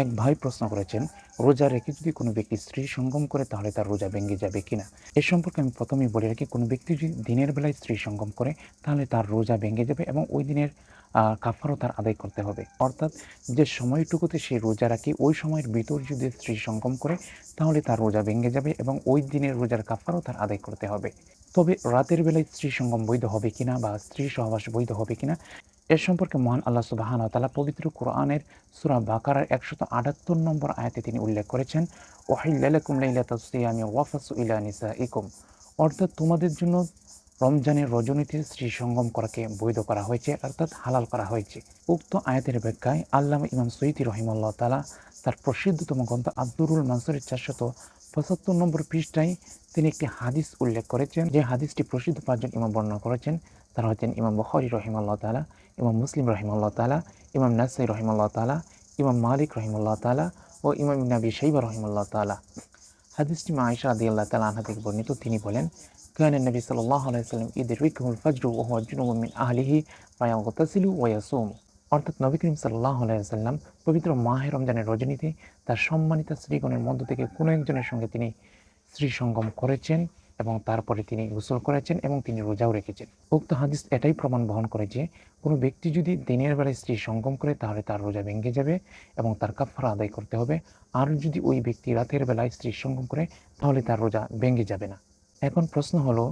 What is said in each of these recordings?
এক ভাই প্রশ্ন করেছেন, রোজা রেখে যদি কোনো ব্যক্তি স্ত্রী সঙ্গম করে, তাহলে তার রোজা ভেঙে যাবে কিনা? এ সম্পর্কে আমি প্রথমেই বলে রাখি, কোনো ব্যক্তি যদি দিনের বেলায় স্ত্রী সঙ্গম করে, তাহলে তার রোজা ভেঙে যাবে এবং ওই দিনের কাফারও তার আদায় করতে হবে। অর্থাৎ যে সময়টুকুতে সে রোজা রাখে, ওই সময়ের ভিতর যদি স্ত্রী সঙ্গম করে, তাহলে তার রোজা ভেঙে যাবে এবং ওই দিনের রোজার কাফারও তার আদায় করতে হবে। তবে রাতের বেলায় স্ত্রী সঙ্গম বৈধ হবে কিনা বা স্ত্রী সহবাস বৈধ হবে কিনা এর সম্পর্কে মহান আল্লাহ সুবাহান তালা পবিত্র কোরআনের সুরা বাকারার একশত আটাত্তর নম্বর আয়াতে তিনি উল্লেখ করেছেন ওয়াহিল্লাকুম অর্থাৎ তোমাদের জন্য রমজানের রজনীতির শ্রী সঙ্গম করাকে বৈধ করা হয়েছে, অর্থাৎ হালাল করা হয়েছে। উক্ত আয়াতের ব্যাখ্যায় আল্লাহ ইমাম সৈয়দি রহিমুল্লাহ তালা তার প্রসিদ্ধতম গ্রন্থ আব্দুরুল মানসুরের চারশত পঁচাত্তর নম্বর পৃষ্ঠায় তিনি একটি হাদিস উল্লেখ করেছেন যে হাদিসটি প্রসিদ্ধ পাঁচজন ইমাম বর্ণনা করেছেন তারা হচ্ছেন ইমাম বখরি রহিমাল্লাহ তালা ইমাম মুসলিম রহিমাল্লাহ তালা ইমাম নাসাই রহিমাল্লাহ তালা ইমাম মালিক রহিমাল্লাহ তালা ও ইমাম নাবি সাইবা রহিমাল্লাহ তালা হাদিসটি মা আয়সা আদি আল্লাহ তালা আনহা থেকে বর্ণিত তিনি বলেন كان النبي صلى الله عليه وسلم يدركه الفجر وهو جنوب من أهله فيغتسل ويصوم অর্থাৎ নবী করিম সাল্লাহ আলাইসাল্লাম পবিত্র মাহে রমজানের রজনীতে তার সম্মানিত স্ত্রীগণের মধ্য থেকে কোনো একজনের সঙ্গে তিনি স্ত্রী সঙ্গম করেছেন এবং তারপরে তিনি গোসল করেছেন এবং তিনি রোজাও রেখেছেন। উক্ত হাদিস এটাই প্রমাণ বহন করে যে কোনো ব্যক্তি যদি দিনের বেলায় স্ত্রী সঙ্গম করে তাহলে তার রোজা ভেঙে যাবে এবং তার কাফারা আদায় করতে হবে। আর যদি ওই ব্যক্তি রাতের বেলায় স্ত্রী সঙ্গম করে তাহলে তার রোজা ভেঙে যাবে না। এখন প্রশ্ন হলো,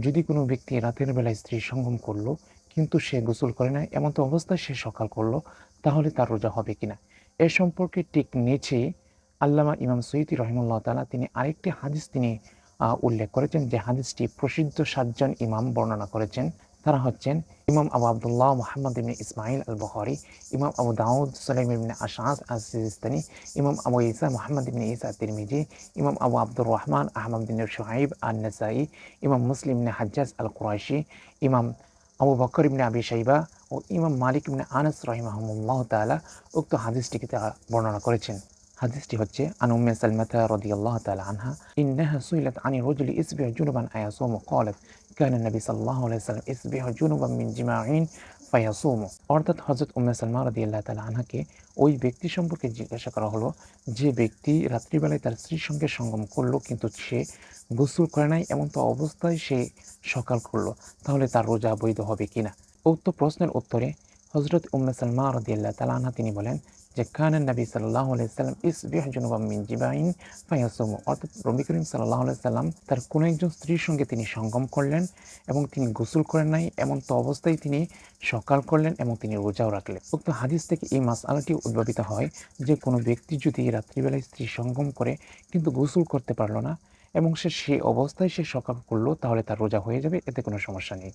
যদি কোনো ব্যক্তি রাতের বেলায় স্ত্রী সঙ্গম করল কিন্তু সে গোসল করে না এমন তো অবস্থায় সে সকাল করল, তাহলে তার রোজা হবে কিনা? এ সম্পর্কে ঠিক নিচে আল্লামা ইমাম সৈয়দি রহিমুল্লাহ তালা তিনি আরেকটি হাদিস তিনি উল্লেখ করেছেন যে হাদিসটি প্রসিদ্ধ সাতজন ইমাম বর্ণনা করেছেন। তারা হচ্ছেন ইমাম আবু আবদুল্লাহ মোহাম্মদ ইবনে ইসমাইল আল বখারি ইমাম আবু দাউদ সালাইম ইবনে আশাস আসিস্তানি ইমাম আবু ইসা মোহাম্মদ ইবনে ইসা তিরমিজি ইমাম আবু আব্দুর রহমান আহমদ বিন আন নাসাই ইমাম মুসলিম হাজ্জাজ আল কুরাইশি ইমাম আবু বকর ইবনে আবি সাইবা ও ইমাম মালিক ইবনে আনাস রহিমাহমুল্লাহ তালা উক্ত হাদিসটিকে তা বর্ণনা করেছেন। হাদিসটি হচ্ছে, আন উম্মে সালমাতা রাদিয়াল্লাহু তাআলা আনহা, ইন্নাহা সুইলাত আনি রাজুলি ইসবিহু জুনুবান আয়াসুমু, ক্বালাত, কানা নবী সাল্লাল্লাহু আলাইহি ওয়াসাল্লাম ইসবিহু জুনুবান মিন জিমাঈন ফায়াসুমো, অর্থাৎ হজরত উম্মে সালমা রদি আল্লাহ তালা আনহাকে ওই ব্যক্তি সম্পর্কে জিজ্ঞাসা করা হলো। যে ব্যক্তি রাত্রিবেলায় তার স্ত্রীর সঙ্গে সঙ্গম করল, কিন্তু সে গোসল করে নাই, এমন তো অবস্থায় সে সকাল করল। তাহলে তার রোজা বৈধ হবে কিনা? উক্ত প্রশ্নের উত্তরে হজরত উম্মে সালমা রদিয়াল্লাহ তালা আনহা তিনি বলেন যে কানান নবী সাল্লাহ সাল্লাম ইসবিহ জুনুবাম মিন জিবাইন ফায়াসুমু। অর্থাৎ রবি করিম সাল্লাহ সাল্লাম তার কোনো একজন স্ত্রীর সঙ্গে তিনি সঙ্গম করলেন এবং তিনি গোসল করেন নাই, এমন তো অবস্থায় তিনি সকাল করলেন এবং তিনি রোজাও রাখলেন। উক্ত হাদিস থেকে এই মাস মাসআলাটি উদ্ভাবিত হয় যে, কোনো ব্যক্তি যদি রাত্রিবেলায় স্ত্রী সঙ্গম করে কিন্তু গোসল করতে পারল না এবং সে সেই অবস্থায় সে সকাল করল, তাহলে তার রোজা হয়ে যাবে, এতে কোনো সমস্যা নেই।